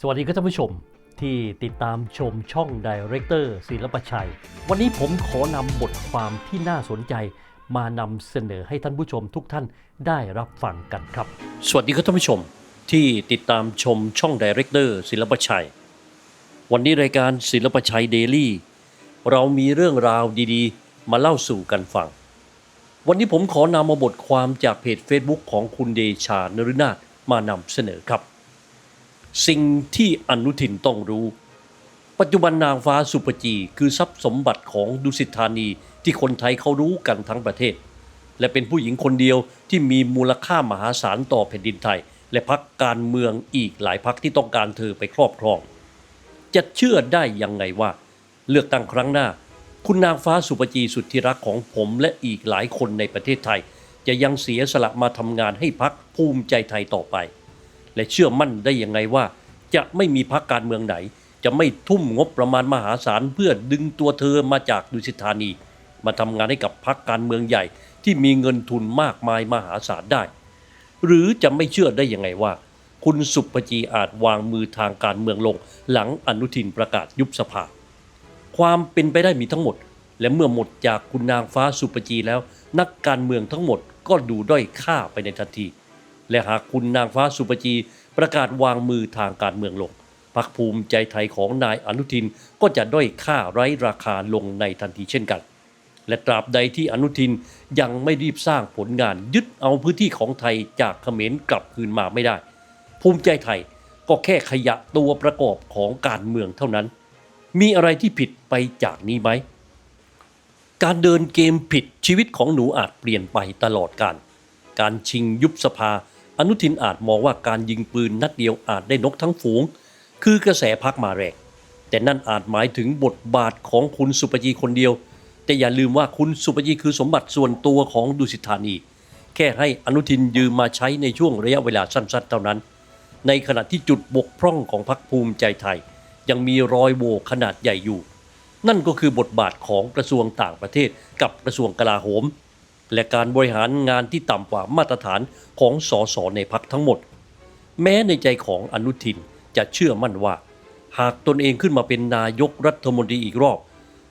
สวัสดีครับท่านผู้ชมที่ติดตามชมช่องดเรคเตอร์ศิลปชัย วันนี้ผมขอนำบทความที่น่าสนใจมานำเสนอให้ท่านผู้ชมทุกท่านได้รับฟังกันครับ สวัสดีครับท่านผู้ชมที่ติดตามชมช่องดเรคเตอร์ศิลปชัย วันนี้รายการศิลปชัยเดลี่เรามีเรื่องราวดีๆ มาเล่าสู่กันฟัง วันนี้ผมขอนำมาบทความจากเพจ Facebook ของคุณเดชานฤนาถมานำเสนอครับ สิ่งที่อนุทินต้องรู้ ปัจจุบันนางฟ้าสุปจีคือทรัพย์สมบัติของดุสิตธานีที่คนไทยเขารู้กันทั้งประเทศ และเป็นผู้หญิงคนเดียวที่มีมูลค่ามหาศาลต่อแผ่นดินไทย และพักการเมืองอีกหลายพักที่ต้องการเธอไปครอบครอง จะเชื่อได้ยังไงว่า เลือกตั้งครั้งหน้า คุณนางฟ้าสุปจีสุดที่รักของผมและอีกหลายคนในประเทศไทย จะยังเสียสละมาทำงานให้พักภูมิใจไทยต่อไป และเชื่อมั่นได้ยังไงว่า จะไม่มีพักการเมืองไหน จะไม่ทุ่มงบประมาณมหาศาลเพื่อดึงตัวเธอมาจากดุสิตธานี มาทำงานให้กับพักการเมืองใหญ่ ที่มีเงินทุนมากมายมหาศาลได้ หรือจะไม่เชื่อได้ยังไงว่า คุณสุปจีอาจวางมือทางการเมืองลง หลังอนุทินประกาศยุบสภา ความเป็นไปได้มีทั้งหมด และเมื่อหมดจากคุณนางฟ้าสุปจีแล้ว นักการเมืองทั้งหมดก็ดูด้อยค่าไปในทันที และหากคุณนางฟ้าสุปจีประกาศวางมือทางการเมืองลงพรรคภูมิใจไทยของนายอนุทินก็จะด้อยค่าไร้ราคาลงในทันทีเช่นกัน และตราบใดที่อนุทินยังไม่รีบสร้างผลงานยึดเอาพื้นที่ของไทยจากเขมรกลับคืนมาไม่ได้ ภูมิใจไทยก็แค่ขยะตัวประกอบของการเมืองเท่านั้น มีอะไรที่ผิดไปจากนี้ไหม การเดินเกมผิดชีวิตของหนูอาจเปลี่ยนไปตลอดการการชิงยุบสภา อนุทินอาจมองว่าการยิงปืนนัดเดียวอาจได้นกทั้งฝูง คือกระแสพักมาแรงแต่นั่นอาจหมายถึงบทบาทของคุณสุปจีคนเดียว แต่อย่าลืมว่าคุณสุปจีคือสมบัติส่วนตัวของดุสิตธานี แค่ให้อนุทินยืมมาใช้ในช่วงระยะเวลาสั้นๆ เท่านั้น ในขณะที่จุดบกพร่องของพรรคภูมิใจไทย ยังมีรอยโหว่ขนาดใหญ่อยู่ นั่นก็คือบทบาทของกระทรวงต่างประเทศกับกระทรวงกลาโหม และการบริหารงานที่ต่ำกว่ามาตรฐานของสสในพักทั้งหมด แม้ในใจของอนุทินจะเชื่อมั่นว่า หากตนเองขึ้นมาเป็นนายกรัฐมนตรีอีกรอบ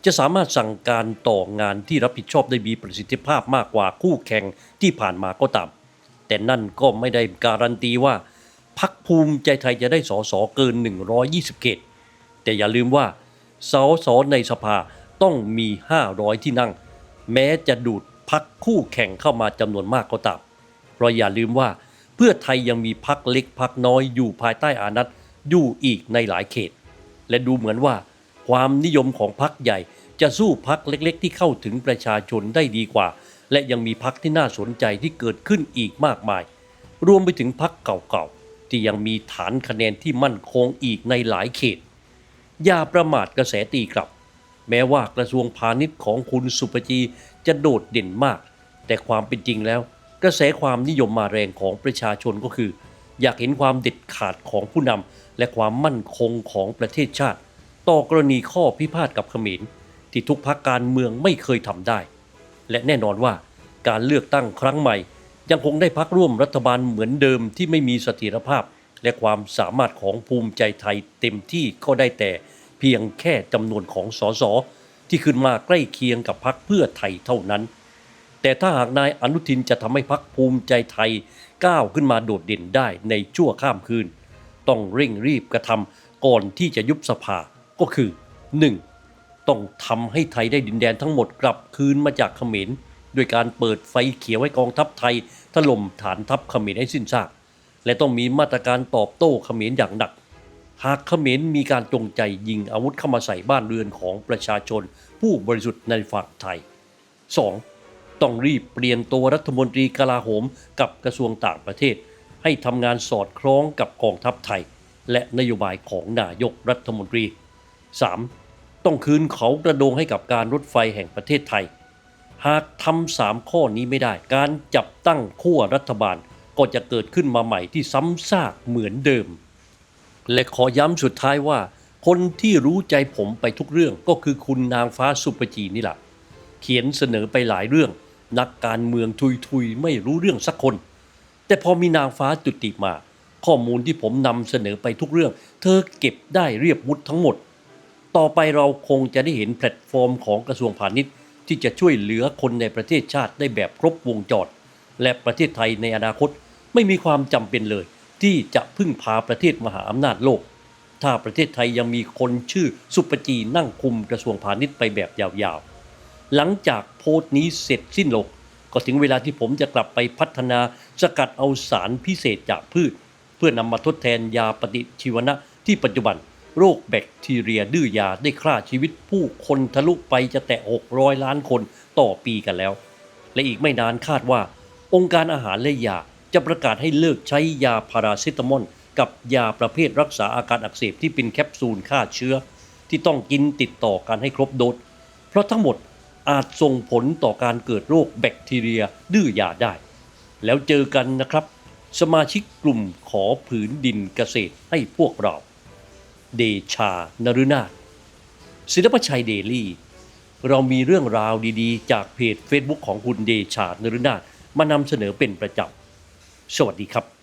จะสามารถสั่งการต่องานที่รับผิดชอบได้มีประสิทธิภาพมากกว่าคู่แข่งที่ผ่านมาก็ตาม แต่นั่นก็ไม่ได้การันตีว่าพักภูมิใจไทยจะได้สสเกิน 120 เขต แต่อย่าลืมว่าสสในสภาต้องมี 500 ที่นั่ง แม้จะดูด พักคู่แข่งเข้ามาจำนวนมากก็ตามเพราะอย่าลืมว่าเพื่อไทยยังมีพักเล็กพักน้อยอยู่ภายใต้อานัตอยู่อีกในหลายเขต และดูเหมือนว่า ความนิยมของพักใหญ่จะสู้พักเล็กๆ ที่เข้าถึงประชาชนได้ดีกว่า และยังมีพักที่น่าสนใจที่เกิดขึ้นอีกมากมาย รวมไปถึงพักเก่าๆ ที่ยังมีฐานคะแนนที่มั่นคงอีกในหลายเขต อย่าประมาทกระแสตีกลับ แม้ว่ากระทรวงพาณิชย์ของคุณสุปจี จะโดดเด่นมาก แต่ความเป็นจริงแล้ว กระแสความนิยมมาแรงของประชาชนก็คือ อยากเห็นความเด็ดขาดของผู้นำและความมั่นคงของประเทศชาติ ต่อกรณีข้อพิพาทกับเขมรที่ทุกพักการเมืองไม่เคยทำได้ และแน่นอนว่าการเลือกตั้งครั้งใหม่ ยังคงได้พักร่วมรัฐบาลเหมือนเดิมที่ไม่มีเสถียรภาพ และความสามารถของภูมิใจไทยเต็มที่ก็ได้แต่เพียงแค่จำนวนของสส ที่ขึ้นมาใกล้เคียงกับพักเพื่อไทยเท่านั้น แต่ถ้าหากนายอนุทินจะทำให้พักภูมิใจไทยก้าวขึ้นมาโดดเด่นได้ในชั่วข้ามคืน ต้องเร่งรีบกระทำก่อนที่จะยุบสภาก็คือ 1. ต้องทำให้ไทยได้ดินแดนทั้งหมดกลับคืนมาจากเขมรด้วยการเปิดไฟเขียวให้กองทัพไทยถล่มฐานทัพเขมรให้สิ้นซากและต้องมีมาตรการตอบโต้เขมรอย่างหนัก หากเขมรมีการจงใจยิงอาวุธเข้ามาใส่บ้านเรือนของประชาชน ผู้บริสุทธิ์ในฝั่งไทย 2. ต้องรีบเปลี่ยนตัวรัฐมนตรีกลาโหมกับกระทรวงต่างประเทศ ให้ทำงานสอดคล้องกับกองทัพไทย และนโยบายของนายกรัฐมนตรี 3. ต้องคืนเขากระโดงให้กับการรถไฟแห่งประเทศไทย หากทำสามข้อนี้ไม่ได้ การจับตั้งขั้วรัฐบาลก็จะเกิดขึ้นมาใหม่ที่ซ้ำซากเหมือนเดิม และขอย้ำสุดท้ายว่า คนที่รู้ใจผมไปทุกเรื่องก็คือคุณนางฟ้าสุปจีนี่แหละเขียนเสนอไปหลายเรื่อง นักการเมืองทุยๆไม่รู้เรื่องสักคน แต่พอมีนางฟ้าจุติมา ข้อมูลที่ผมนำเสนอไปทุกเรื่อง เธอเก็บได้เรียบวุฒทั้งหมด ต่อไปเราคงจะได้เห็นแพลตฟอร์มของกระทรวงพาณิชย์ ที่จะช่วยเหลือคนในประเทศชาติได้แบบครบวงจรและประเทศไทยในอนาคตไม่มีความจำเป็นเลย ที่จะพึ่งพาประเทศมหาอำนาจโลก ถ้าประเทศไทยยังมีคนชื่อสุปจีนั่งคุมกระทรวงพาณิชย์ไปแบบยาวๆ หลังจากโพสต์นี้เสร็จสิ้นลงก็ถึงเวลาที่ผมจะกลับไปพัฒนาสกัดเอาสารพิเศษจากพืช เพื่อนำมาทดแทนยาปฏิชีวนะที่ปัจจุบันโรคแบคทีเรียดื้อยาได้ฆ่าชีวิตผู้คนทะลุไปจะแตะ 600 ล้านคนต่อปีกันแล้ว และอีกไม่นานคาดว่า องค์การอาหารและยา จะประกาศให้เลิกใช้ยาพาราเซตามอลกับยาประเภทรักษาอาการอักเสบที่เป็นแคปซูลฆ่าเชื้อ ที่ต้องกินติดต่อกันให้ครบโดสเพราะทั้งหมดอาจส่งผลต่อการเกิดโรคแบคทีเรียดื้อยาได้ แล้วเจอกันนะครับ สมาชิกกลุ่มขอผืนดินเกษตรให้พวกเรา เดชานรุนาถศิลปชัยเดลี่ เรามีเรื่องราวดีๆ จากเพจ Facebook ของคุณเดชานรุนาถมานำเสนอเป็นประจำ สวัสดีครับ